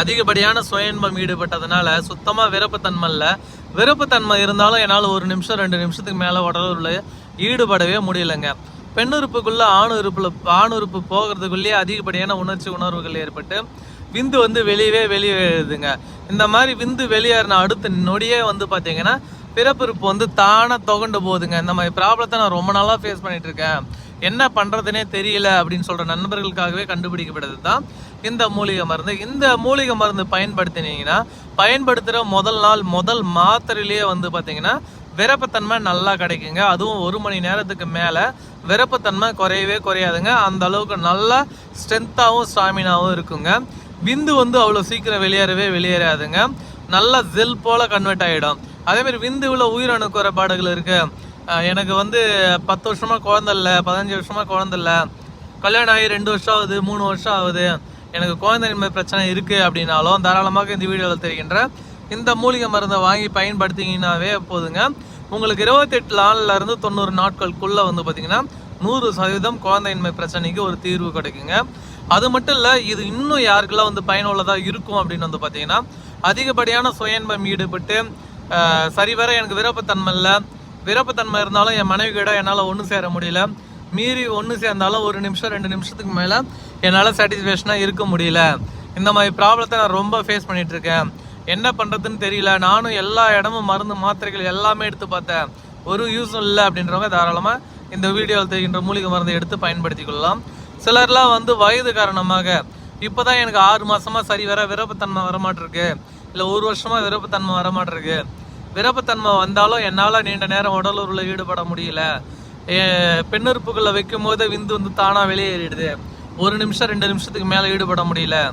அதிகப்படியான சுயன்பம் ஈடுபட்டதுனால சுத்தமாக விருப்பத்தன்மை இல்லை. விருப்பத்தன்மை இருந்தாலும் என்னால் ஒரு நிமிஷம் ரெண்டு நிமிஷத்துக்கு மேலே உடலுள்ள ஈடுபடவே முடியலங்க. பெண்ணுறுப்புக்குள்ளே ஆணுறுப்பில் ஆணுறுப்பு போகிறதுக்குள்ளேயே அதிகப்படியான உணர்ச்சி உணர்வுகள் ஏற்பட்டு விந்து வந்து வெளியவே வெளியேறுதுங்க. இந்த மாதிரி விந்து வெளியேறின அடுத்த நொடியே வந்து பார்த்தீங்கன்னா பிறப்புறுப்பு வந்து தானாக துகண்டு போகுதுங்க. இந்த மாதிரி ப்ராப்ளத்தை நான் ரொம்ப நாளாக ஃபேஸ் பண்ணிகிட்ருக்கேன் இருக்கேன். என்ன பண்ணுறதுனே தெரியல அப்படின்னு சொல்கிற நண்பர்களுக்காகவே கண்டுபிடிக்கப்பட்டது தான் இந்த மூலிகை மருந்து. இந்த மூலிகை மருந்து பயன்படுத்தினீங்கன்னா பயன்படுத்துகிற முதல் நாள் முதல் மாத்திரையிலேயே வந்து பார்த்தீங்கன்னா விரப்பத்தன்மை நல்லா கிடைக்குங்க. அதுவும் ஒரு மணி நேரத்துக்கு மேலே விரப்பத்தன்மை குறையவே குறையாதுங்க. அந்த அளவுக்கு நல்லா ஸ்ட்ரென்த்தாகவும் ஸ்டாமினாவும் இருக்குங்க. விந்து வந்து அவ்வளோ சீக்கிரம் வெளியேறவே வெளியேறாதுங்க. நல்லா ஜெல் போல் கன்வெர்ட் ஆகிடும் அதேமாதிரி விந்துவில் உயிரணு குறைபாடுகள் இருக்குது எனக்கு வந்து பத்து வருஷமாக குழந்தை இல்லை பதினஞ்சு வருஷமாக குழந்தை இல்லை. கல்யாணம் ஆகி ரெண்டு வருஷம் ஆகுது மூணு வருஷம் ஆகுது. எனக்கு குழந்தையின்மை பிரச்சனை இருக்குது அப்படின்னாலும் தாராளமாக இந்த வீடியோவில் தெரிகின்ற இந்த மூலிகை மருந்தை வாங்கி பயன்படுத்திங்கன்னாவே போதுங்க. உங்களுக்கு இருபத்தெட்டு நாள்லேருந்து தொண்ணூறு நாட்களுக்குள்ளே வந்து பார்த்திங்கன்னா நூறு சதவீதம் குழந்தையின்மை பிரச்சனைக்கு ஒரு தீர்வு கிடைக்குங்க. அது மட்டும் இல்லை இது இன்னும் யாருக்கெல்லாம் வந்து பயனுள்ளதாக இருக்கும் அப்படின்னு வந்து பார்த்தீங்கன்னா அதிகப்படியான சுயன்பம் ஈடுபட்டு சரிவர எனக்கு விருப்பத்தன்மை இல்லை. விருப்பத்தன்மை இருந்தாலும் என் மனைவி கூட என்னால் ஒன்று சேர முடியல. மீறி ஒன்று சேர்ந்தாலும் ஒரு நிமிஷம் ரெண்டு நிமிஷத்துக்கு மேலே என்னால் சாட்டிஸ்ஃபேக்ஷனாக இருக்க முடியல. இந்த மாதிரி ப்ராப்ளத்தை நான் ரொம்ப ஃபேஸ் பண்ணிகிட்ருக்கேன் இருக்கேன். என்ன பண்ணுறதுன்னு தெரியல. நானும் எல்லா இடமும் மருந்து மாத்திரைகள் எல்லாமே எடுத்து பார்த்தேன். ஒரு யூஸும் இல்லை அப்படின்றவங்க தாராளமாக இந்த வீடியோவில் தெரிகின்ற மூலிகை மருந்தை எடுத்து பயன்படுத்தி கொள்ளலாம். சிலர்லாம் வந்து வயது காரணமாக இப்போ தான் எனக்கு ஆறு மாதமாக சரி வர விருப்பத்தன்மை வரமாட்டிருக்கு. இல்லை ஒரு வருஷமாக விருப்பத்தன்மை வரமாட்டிருக்கு. விருப்பத்தன்மை வந்தாலும் என்னால் நீண்ட நேரம் உடலூரில் ஈடுபட முடியல. எ- பெண்ணுறுப்புகளை வைக்கும் போது விந்து வந்து தானாக வெளியேறிடுது. ஒரு நிமிஷம் ரெண்டு நிமிஷத்துக்கு மேலே ஈடுபட முடியல.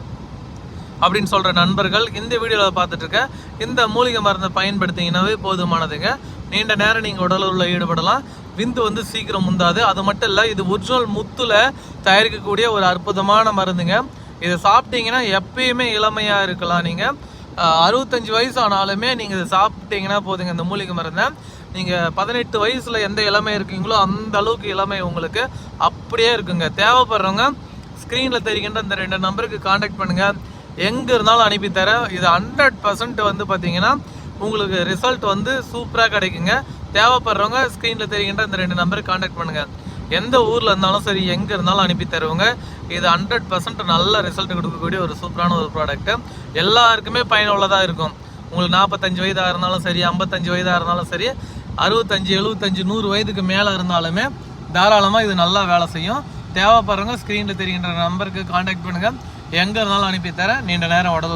அப்படின்னு சொல்கிற நண்பர்கள் இந்த வீடியோவில் பார்த்துட்ருக்கேன் இந்த மூலிகை மருந்தை பயன்படுத்திங்கன்னாவே போதுமானதுங்க. நீண்ட நேரம் நீங்கள் உடலூரில் ஈடுபடலாம். விந்து வந்து சீக்கிரம் முந்தாது. அது மட்டும் இல்லை இது ஒரிஜினல் முத்தில் தயாரிக்கக்கூடிய ஒரு அற்புதமான மருந்துங்க. இதை சாப்பிட்டீங்கன்னா எப்பயுமே இளமையாக இருக்கலாம் நீங்கள் அறுபத்தஞ்சு வயசு ஆனாலுமே நீங்கள் இதை சாப்பிட்டீங்கன்னா போதுங்க இந்த மூலிகை மருந்தை. நீங்கள் பதினெட்டு வயசில் எந்த இளமை இருக்கீங்களோ அந்த அளவுக்கு இளமை உங்களுக்கு அப்படியே இருக்குங்க. தேவைப்படுறவங்க ஸ்க்ரீனில் தெரிகின்ற இந்த ரெண்டு நம்பருக்கு காண்டாக்ட் பண்ணுங்கள் எங்கே இருந்தாலும் அனுப்பி தரேன். இது ஹண்ட்ரட் பர்சன்ட் வந்து பார்த்தீங்கன்னா உங்களுக்கு ரிசல்ட் வந்து சூப்பராக கிடைக்குங்க. தேவைப்படுறவங்க ஸ்க்ரீனில் தெரிகின்ற இந்த ரெண்டு நம்பருக்கு காண்டாக்ட் பண்ணுங்கள் எந்த ஊரில் இருந்தாலும் சரி எங்கே இருந்தாலும் அனுப்பி தருவாங்க. இது ஹண்ட்ரட் பர்சன்ட் நல்ல ரிசல்ட் கொடுக்கக்கூடிய ஒரு சூப்பரான ஒரு ப்ராடக்ட்டு எல்லாருக்குமே பயனுள்ளதாக இருக்கும். உங்களுக்கு நாற்பத்தஞ்சு வயதாக இருந்தாலும் சரி ஐம்பத்தஞ்சு வயதாக இருந்தாலும் சரி அறுபத்தஞ்சு எழுபத்தஞ்சு நூறு வயதுக்கு மேலே இருந்தாலுமே தாராளமாக இது நல்லா வேலை செய்யும். தேவைப்படுறவங்க ஸ்க்ரீனில் தெரிகின்ற நம்பருக்கு காண்டாக்ட் பண்ணுங்கள் எங்கே இருந்தாலும் அனுப்பி தரேன். நீண்ட நேரம் உடல்